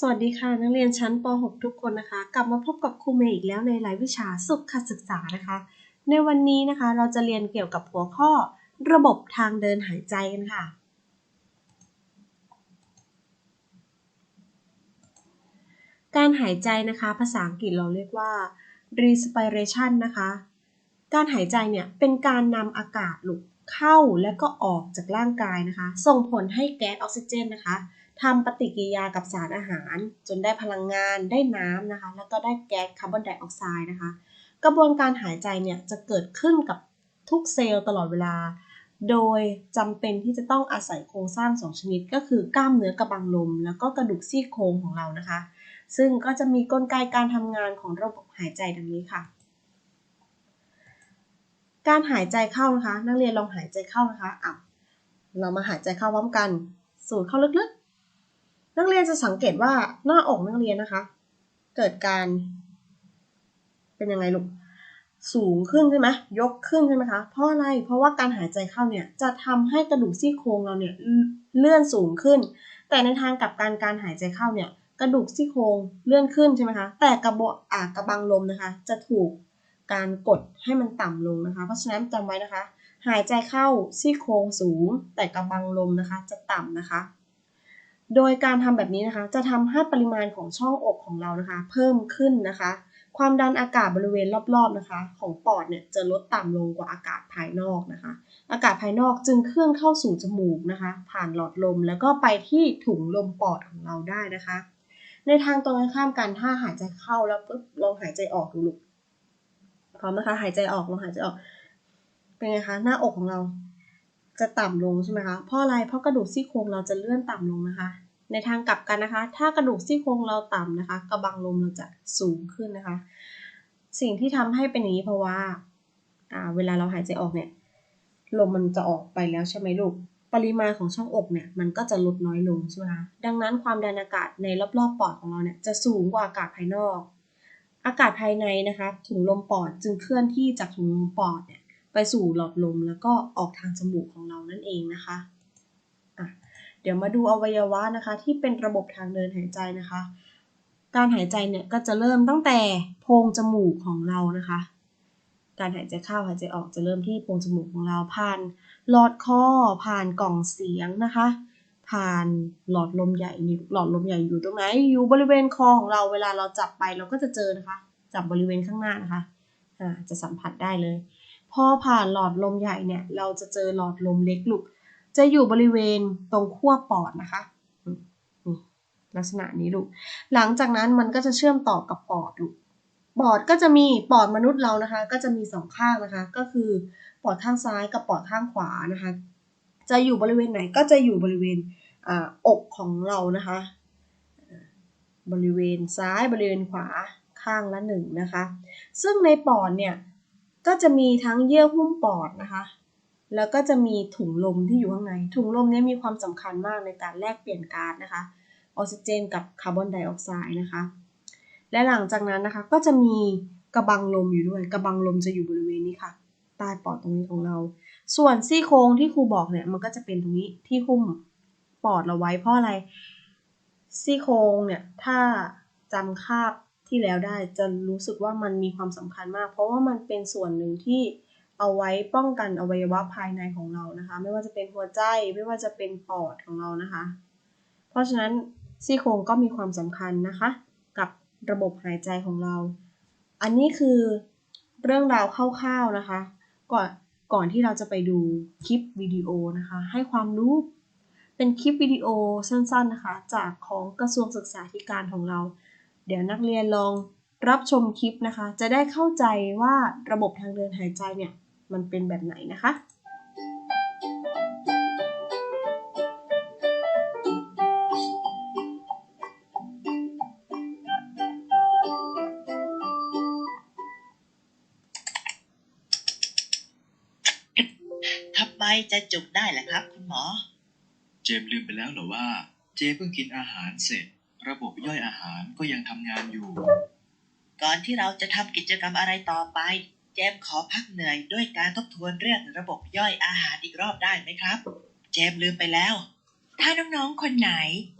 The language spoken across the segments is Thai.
สวัสดีค่ะ นักเรียนชั้นป .6 ทุกคนนะคะ กลับมาพบกับครูเมย์อีกแล้วในรายวิชาสุขศึกษานะคะ ในวันนี้นะคะเราจะเรียนเกี่ยวกับหัวข้อระบบทางเดินหายใจกันค่ะ การหายใจนะคะภาษาอังกฤษเราเรียกว่า respiration นะคะ การหายใจเนี่ยเป็นการนำอากาศหลุดเข้าและก็ออกจากร่างกายนะคะ ส่งผลให้แก๊สออกซิเจนนะคะ ทำปฏิกิริยากับสารอาหาร จนได้พลังงานได้น้ำนะคะ แล้วก็ได้แก๊สคาร์บอนไดออกไซด์นะคะ กระบวนการหายใจเนี่ยจะเกิดขึ้นกับทุกเซลล์ตลอดเวลา โดยจำเป็นที่จะต้องอาศัยโครงสร้าง2ชนิด ก็คือกล้ามเนื้อกระบังลม แล้วก็กระดูกซี่โครงของเรานะคะ ซึ่งก็จะมีกลไกการทำงานของระบบหายใจดังนี้ค่ะการหายใจเข้านะคะ นักเรียนลองหายใจเข้านะคะอะเรามาหายใจเข้าพร้อมกัน สูดเข้าลึกๆ นักเรียนจะสังเกตว่าหน้าอกนักเรียนนะคะ เกิดการ เป็นยังไงลูกสูงขึ้นใช่ไหมยกขึ้นใช่ไหมคะ เพราะอะไร เพราะว่าการหายใจเข้าเนี่ยจะทำให้กระดูกซี่โครงเราเนี่ยเลื่อนสูงขึ้น แต่ในทางกลับการการหายใจเข้าเนี่ยกระดูกซี่โครงเลื่อนขึ้นใช่ไหมคะ แต่กระบอกอ่ากระบังลมนะคะ จะถูกการกดให้มันต่ำลงนะคะ เพราะฉะนั้นจำไว้นะคะ หายใจเข้าซี่โครงสูง แต่กระบังลมนะคะ จะต่ำนะคะ โดยการทำแบบนี้นะคะ จะทำให้ปริมาณของช่องอกของเรานะคะ เพิ่มขึ้นนะคะ ความดันอากาศบริเวณรอบๆนะคะ ของปอดเนี่ยจะลดต่ำลงกว่าอากาศภายนอกนะคะ อากาศภายนอกจึงเคลื่อนเข้าสู่จมูกนะคะ ผ่านหลอดลมแล้วก็ไปที่ถุงลมปอดของเราได้นะคะ ในทางตรงกันข้ามกันถ้าหายใจเข้าแล้วปุ๊บลองหายใจออกดูลูกพร้อมนะคะ หายใจออกลองหายใจออกเป็นไงคะหน้าอกของเรา จะต่ำลงใช่ไหมคะเพราะอะไรเพราะกระดูกซี่โครงเราจะเลื่อนต่ำลงนะคะ ในทางกลับกันนะคะ ถ้ากระดูกซี่โครงเราต่ำนะคะ กระบังลมเราจะสูงขึ้นนะคะ สิ่งที่ทำให้เป็นอย่างนี้เพราะว่าเวลาเราหายใจออกเนี่ยลมมันจะออกไปแล้วใช่ไหมลูกปริมาณของช่องอกเนี่ยมันก็จะลดน้อยลงใช่ไหมคะดังนั้นความดันอากาศในรอบๆปอดของเราเนี่ยจะสูงกว่าอากาศภายนอก อากาศภายในนะคะถุงลมปอดจึงเคลื่อนที่จากถุงลมปอดเนี่ย ไปสู่หลอดลมแล้วก็ออกทางจมูกของเรานั่นเองนะคะะเดี๋ยวมาดูอวัยวะนะคะ ที่เป็นระบบทางเดินหายใจนะคะ การหายใจเนี่ยก็จะเริ่มตั้งแต่โพรงจมูกของเรานะคะ การหายใจเข้าหายใจออกจะเริ่มที่โพรงจมูกของเราผ่านหลอดคอผ่านกล่องเสียงนะคะ ผ่านหลอดลมใหญ่นี่หลอดลมใหญ่อยู่ตรงไหนอยู่บริเวณคอของเราเวลาเราจับไปเราก็จะเจอนะคะ จับบริเวณข้างหน้านะคะอ่าจะสัมผัสได้เลย พอผ่านหลอดลมใหญ่เนี่ย เราจะเจอหลอดลมเล็กลูก จะอยู่บริเวณตรงขั้วปอดนะคะลักษณะนี้ลูก หลังจากนั้นมันก็จะเชื่อมต่อกับปอดลูก ปอดก็จะมีปอดมนุษย์เรานะคะ ก็จะมีสองข้างนะคะ ก็คือปอดข้างซ้ายกับปอดข้างขวานะคะ จะอยู่บริเวณไหนก็จะอยู่บริเวณอกของเรานะคะ บริเวณซ้ายบริเวณขวาข้างละหนึ่งนะคะ ซึ่งในปอดเนี่ย ก็จะมีทั้งเยื่อหุ้มปอดนะคะ แล้วก็จะมีถุงลมที่อยู่ข้างใน ถุงลมนี้มีความสำคัญมากในการแลกเปลี่ยนก๊าซนะคะ ออกซิเจนกับคาร์บอนไดออกไซด์นะคะ และหลังจากนั้นนะคะก็จะมีกระบังลมอยู่ด้วย กระบังลมจะอยู่บริเวณนี้ค่ะ ใต้ปอดตรงนี้ของเรา ส่วนซี่โครงที่ครูบอกเนี่ยมันก็จะเป็นตรงนี้ที่หุ้มปอดเราไว้เพราะอะไรซี่โครงเนี่ยถ้าจำคาบ ที่แล้วได้จะรู้สึกว่ามันมีความสำคัญมาก เพราะว่ามันเป็นส่วนหนึ่งที่เอาไว้ป้องกันอวัยวะภายในของเรานะคะ ไม่ว่าจะเป็นหัวใจไม่ว่าจะเป็นปอดของเรานะคะ เพราะฉะนั้นซี่โครงก็มีความสำคัญนะคะ กับระบบหายใจของเรา อันนี้คือเรื่องราวคร่าวๆนะคะ ก่อนก่อนที่เราจะไปดูคลิปวิดีโอนะคะ ให้ความรู้เป็นคลิปวิดีโอสั้นๆนะคะ จากของกระทรวงศึกษาธิการของเรา เดี๋ยวนักเรียนลองรับชมคลิปนะคะ จะได้เข้าใจว่าระบบทางเดินหายใจเนี่ย มันเป็นแบบไหนนะคะทำไมจะจุกได้ล่ะครับ คุณหมอ เจมลืมไปแล้วเหรอว่า เจเพิ่งกินอาหารเสร็จ ระบบย่อยอาหารก็ยังทำงานอยู่ ก่อนที่เราจะทำกิจกรรมอะไรต่อไป เจมขอพักเหนื่อยด้วยการทบทวนเรื่องระบบย่อยอาหารอีกรอบได้ไหมครับ เจมลืมไปแล้ว ถ้าน้องๆคนไหน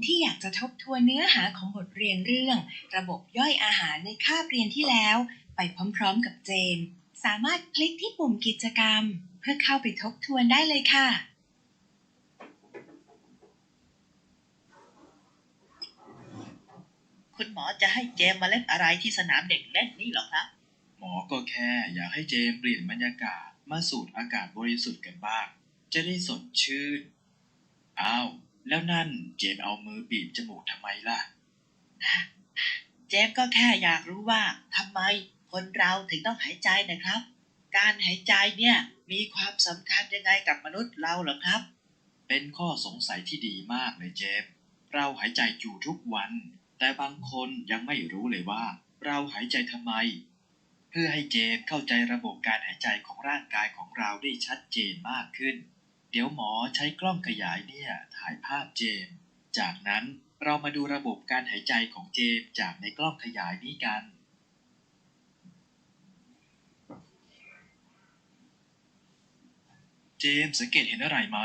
ที่อยากจะทบทวนเนื้อหาของบทเรียนเรื่อง ระบบย่อยอาหารในคาบเรียนที่แล้ว ไปพร้อมๆกับเจมส์สามารถคลิกที่ปุ่มกิจกรรม เพื่อเข้าไปทบทวนได้เลยค่ะ คุณหมอจะให้เจมมาเล่นอะไรที่สนามเด็กเล่นนี่เหรอครับ หมอก็แค่อยากให้เจมเปลี่ยนบรรยากาศมาสูดอากาศบริสุทธิ์กันบ้าง จะได้สดชื่น อ้าว แล้วนั่นเจมเอามือบีบจมูกทำไมล่ะ เจมก็แค่อยากรู้ว่าทำไมคนเราถึงต้องหายใจนะครับ การหายใจเนี่ยมีความสำคัญยังไงกับมนุษย์เราเหรอครับ เป็นข้อสงสัยที่ดีมากเลยเจมส์เราหายใจอยู่ทุกวัน แต่บางคนยังไม่รู้เลยว่า เราหายใจทำไม เพื่อให้เจมเข้าใจระบบการหายใจของร่างกายของเราได้ชัดเจนมากขึ้น เดี๋ยวหมอใช้กล้องขยายเนี่ยถ่ายภาพเจม จากนั้นเรามาดูระบบการหายใจของเจมจากในกล้องขยายนี้กันเจมสังเกตเห็นอะไรไหม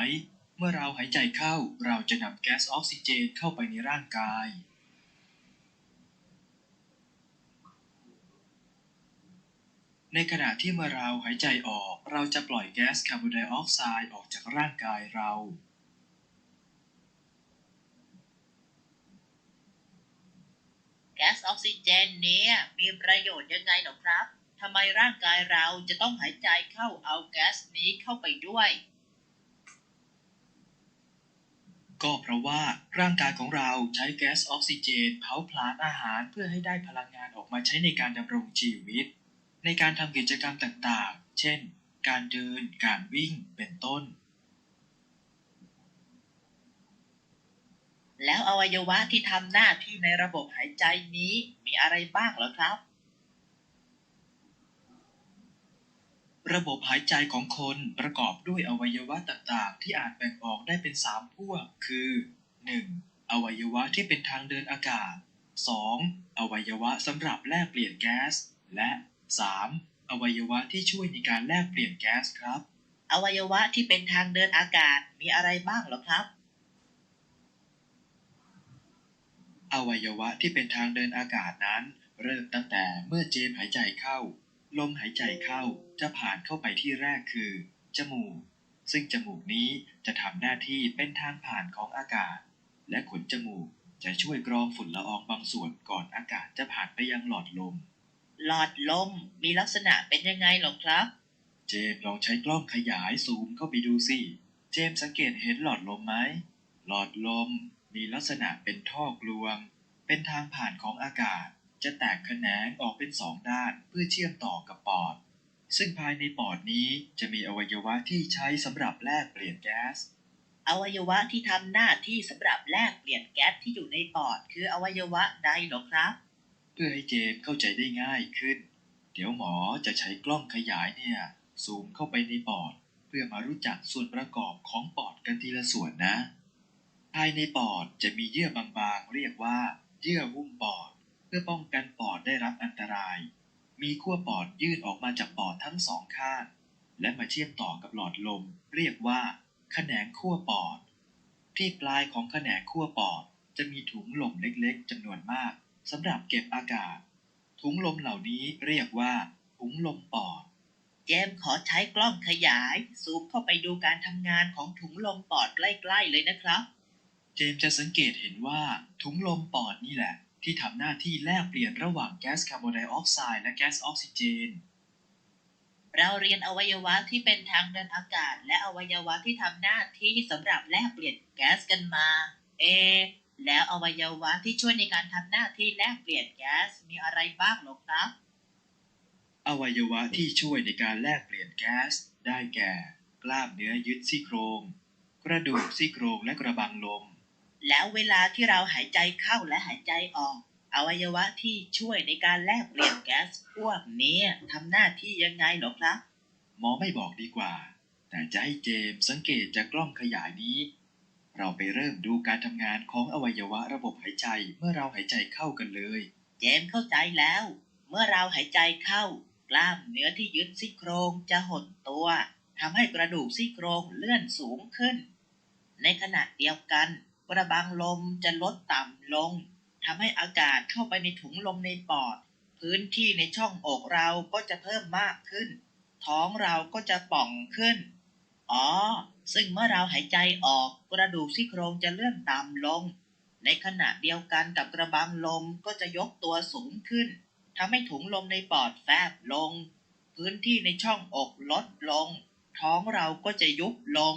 เมื่อเราหายใจเข้าเราจะนำแก๊สออกซิเจนเข้าไปในร่างกาย ในขณะที่เมื่อเราหายใจออก เราจะปล่อยแก๊สคาร์บอนไดออกไซด์ออกจากร่างกายเรา แก๊สออกซิเจนเนี่ยมีประโยชน์ยังไงเหรอครับทำไมร่างกายเราจะต้องหายใจเข้าเอาแก๊สนี้เข้าไปด้วย ก็เพราะว่าร่างกายของเราใช้แก๊สออกซิเจนเผาผลาญอาหารเพื่อให้ได้พลังงานออกมาใช้ในการดำรงชีวิต ในการทำกิจกรรมต่างๆ เช่น การเดิน การวิ่ง เป็นต้น แล้วอวัยวะที่ทำหน้าที่ในระบบหายใจนี้มีอะไรบ้างเหรอครับ ระบบหายใจของคนประกอบด้วยอวัยวะต่างๆ ที่อาจแบ่งออกได้เป็น 3 พวก คือ 1. อวัยวะที่เป็นทางเดินอากาศ 2. อวัยวะสำหรับแลกเปลี่ยนแก๊ส และ 3. อวัยวะที่ช่วยในการแลกเปลี่ยนแก๊สครับ อวัยวะที่เป็นทางเดินอากาศมีอะไรบ้างเหรอครับ อวัยวะที่เป็นทางเดินอากาศนั้น เริ่มตั้งแต่เมื่อเจมหายใจเข้า ลมหายใจเข้าจะผ่านเข้าไปที่แรกคือ จมูก ซึ่งจมูกนี้จะทำหน้าที่เป็นทางผ่านของอากาศ และขนจมูกจะช่วยกรองฝุ่นละอองบางส่วนก่อนอากาศจะผ่านไปยังหลอดลม หลอดลมมีลักษณะเป็นยังไงเหรอครับ เจมส์ลองใช้กล้องขยายซูมเข้าไปดูสิ เจมส์สังเกตเห็นหลอดลมไหม หลอดลมมีลักษณะเป็นท่อกลวง เป็นทางผ่านของอากาศ จะแตกแขนงออกเป็นสองด้านเพื่อเชื่อมต่อกับปอด ซึ่งภายในปอดนี้จะมีอวัยวะที่ใช้สำหรับแลกเปลี่ยนแก๊สอวัยวะที่ทำหน้าที่สำหรับแลกเปลี่ยนแก๊สที่อยู่ในปอด คืออวัยวะใดเหรอครับเพื่อให้เจมเข้าใจได้ง่ายขึ้น เดี๋ยวหมอจะใช้กล้องขยายเนี่ยซูมเข้าไปในปอด เพื่อมารู้จักส่วนประกอบของปอดกันทีละส่วนนะ ภายในปอดจะมีเยื่อบางๆ เรียกว่า เยื่อหุ้มปอด เพื่อป้องกันปอดได้รับอันตราย มีขั้วปอดยื่นออกมาจากปอดทั้งสองข้าง และมาเชื่อมต่อกับหลอดลม เรียกว่าแขนงขั้วปอด ที่ปลายของแขนงขั้วปอดจะมีถุงลมเล็กๆจำนวนมาก สำหรับเก็บอากาศ ถุงลมเหล่านี้เรียกว่าถุงลมปอด เจมส์ขอใช้กล้องขยายซูมเข้าไปดูการทำงานของถุงลมปอดใกล้ๆเลยนะครับ เจมส์จะสังเกตเห็นว่าถุงลมปอดนี่แหละ ที่ทำหน้าที่แลกเปลี่ยนระหว่างแก๊สคาร์บอนไดออกไซด์และแก๊สออกซิเจน เราเรียนอวัยวะที่เป็นทางเดินอากาศ และอวัยวะที่ทำหน้าที่สำหรับแลกเปลี่ยนแก๊สกันมา เอะ แล้วอวัยวะที่ช่วยในการทำหน้าที่แลกเปลี่ยนแก๊สมีอะไรบ้างหรอครับ อวัยวะที่ช่วยในการแลกเปลี่ยนแก๊สได้แก่ กล้ามเนื้อยึดซี่โครง กระดูกซี่โครงและกระบังลม แล้วเวลาที่เราหายใจเข้าและหายใจออก อวัยวะที่ช่วยในการแลกเปลี่ยนแก๊สพวกนี้ทำหน้าที่ยังไงหรอครับ หมอไม่บอกดีกว่า แต่จะให้เจมส์สังเกตจากกล้องขยายนี้ เราไปเริ่มดูการทำงานของอวัยวะระบบหายใจเมื่อเราหายใจเข้ากันเลย เจมเข้าใจแล้ว เมื่อเราหายใจเข้า กล้ามเนื้อที่ยึดซี่โครงจะหดตัวทำให้กระดูกซี่โครงเลื่อนสูงขึ้น ในขณะเดียวกัน กระบังลมจะลดต่ำลงทำให้อากาศเข้าไปในถุงลมในปอด พื้นที่ในช่องอกเราก็จะเพิ่มมากขึ้น ท้องเราก็จะป่องขึ้น อ๋อ ซึ่งเมื่อเราหายใจออกกระดูกซี่โครงจะเลื่อนต่ำลง ในขณะเดียวกันกับกระบังลมก็จะยกตัวสูงขึ้นทำให้ถุงลมในปอดแฟบลง พื้นที่ในช่องอกลดลง ท้องเราก็จะยุบลง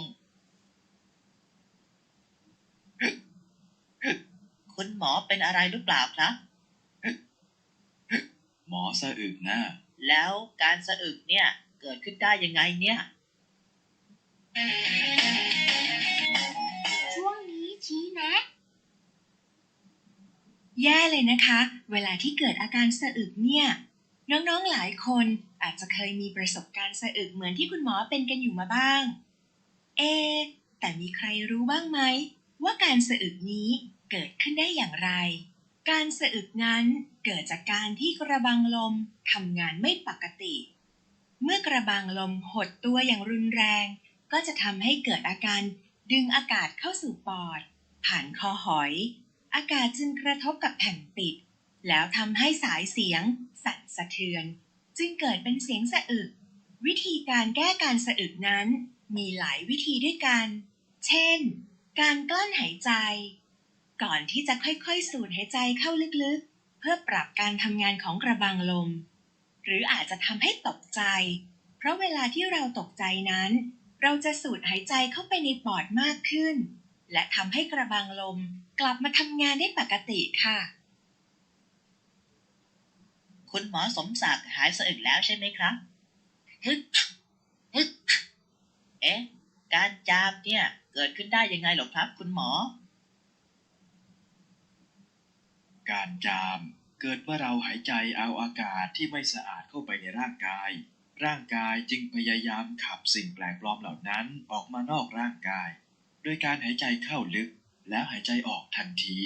คุณหมอเป็นอะไรหรือเปล่าครับ หมอสะอึกนะแล้วการสะอึกเนี่ยเกิดขึ้นได้ยังไงเนี่ย ช่วงนี้ชี้แนะ แย่เลยนะคะ เวลาที่เกิดอาการสะอึกเนี่ย น้องๆหลายคนอาจจะเคยมีประสบการณ์สะอึกเหมือนที่คุณหมอเป็นกันอยู่มาบ้าง เอ แต่มีใครรู้บ้างไหม ว่าการสะอึกนี้เกิดขึ้นได้อย่างไร การสะอึกนั้นเกิดจากการที่กระบังลมทำงานไม่ปกติ เมื่อกระบังลมหดตัวอย่างรุนแรง ก็จะทำให้เกิดอาการดึงอากาศเข้าสู่ปอด ผ่านคอหอย อากาศจึงกระทบกับแผ่นปิด แล้วทำให้สายเสียง สั่นสะเทือน จึงเกิดเป็นเสียงสะอึก วิธีการแก้การสะอึกนั้น มีหลายวิธีด้วยกัน เช่น การกลั้นหายใจ ก่อนที่จะค่อยๆ สูดหายใจเข้าลึกๆ เพื่อปรับการทำงานของกระบังลม หรืออาจจะทำให้ตกใจ เพราะเวลาที่เราตกใจนั้น เราจะสูดหายใจเข้าไปในปอดมากขึ้น และทำให้กระบังลมกลับมาทำงานได้ปกติค่ะ คุณหมอสมศักดิ์หายสะอึกแล้วใช่ไหมครับฮึดฮึดเอ๊ะ การจามเนี่ยเกิดขึ้นได้ยังไงหรอครับ คุณหมอ การจามเกิดเมื่อเราหายใจเอาอากาศที่ไม่สะอาดเข้าไปในร่างกาย ร่างกายจึงพยายามขับสิ่งแปลกปลอมเหล่านั้นออกมานอกร่างกาย โดยการหายใจเข้าลึกแล้วหายใจออกทันที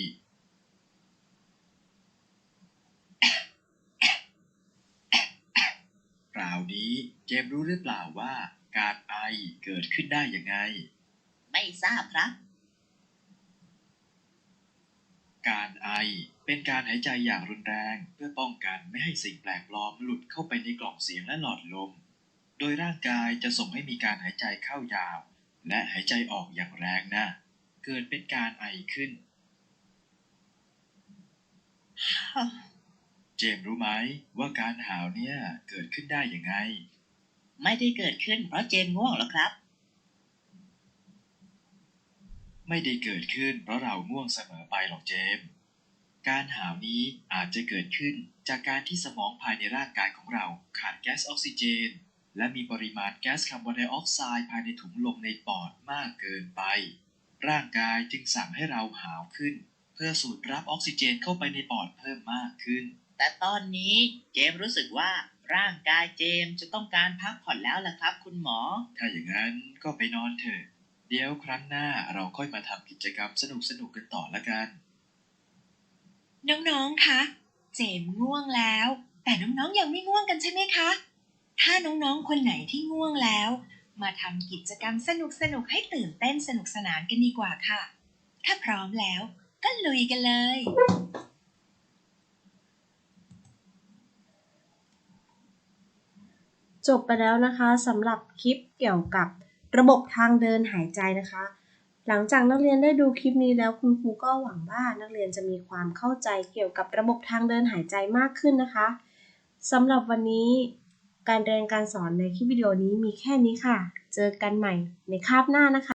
คราวนี้เจมส์รู้หรือเปล่าว่าการไอเกิดขึ้นได้ยังไง ไม่ทราบครับ การไอ เป็นการหายใจอย่างรุนแรงเพื่อป้องกันไม่ให้สิ่งแปลกปลอมหลุดเข้าไปในกล่องเสียงและหลอดลม โดยร่างกายจะส่งให้มีการหายใจเข้ายาว และหายใจออกอย่างแรงนะเกิดเป็นการไอขึ้น เจมส์รู้ไหมว่าการหาวเนี่ยเกิดขึ้นได้ยังไง ไม่ได้เกิดขึ้นเพราะเจนง่วงหรอครับ ไม่ได้เกิดขึ้นเพราะเราง่วงเสมอไปหรอกเจมส์ การหาวนี้อาจจะเกิดขึ้นจากการที่สมองภายในร่างกายของเราขาดแก๊สออกซิเจน และมีปริมาณแก๊สคาร์บอนไดออกไซด์ภายในถุงลมในปอดมากเกินไป ร่างกายจึงสั่งให้เราหาวขึ้น เพื่อสูดรับออกซิเจนเข้าไปในปอดเพิ่มมากขึ้น แต่ตอนนี้เจมส์รู้สึกว่าร่างกายเจมส์จะต้องการพักผ่อนแล้วล่ะครับ คุณหมอ ถ้าอย่างนั้นก็ไปนอนเถอะ เดี๋ยวครั้งหน้าเราค่อยมาทำกิจกรรมสนุกๆกันต่อละกัน น้องๆ คะ เจมง่วงแล้ว แต่น้องๆ ยังไม่ง่วงกันใช่ไหมคะ ถ้าน้องๆ คนไหนที่ง่วงแล้ว มาทำกิจกรรมสนุกๆให้ตื่นเต้นสนุกสนานกันดีกว่าค่ะ ถ้าพร้อมแล้วก็ลุยกันเลย จบไปแล้วนะคะสำหรับคลิปเกี่ยวกับระบบทางเดินหายใจนะคะ หลังจากนักเรียนได้ดูคลิปนี้แล้วคุณครูก็หวังว่านักเรียนจะมีความเข้าใจเกี่ยวกับระบบทางเดินหายใจมากขึ้นนะคะสำหรับวันนี้การเรียนการสอนในคลิปวิดีโอนี้มีแค่นี้ค่ะ เจอกันใหม่ในคาบหน้านะคะ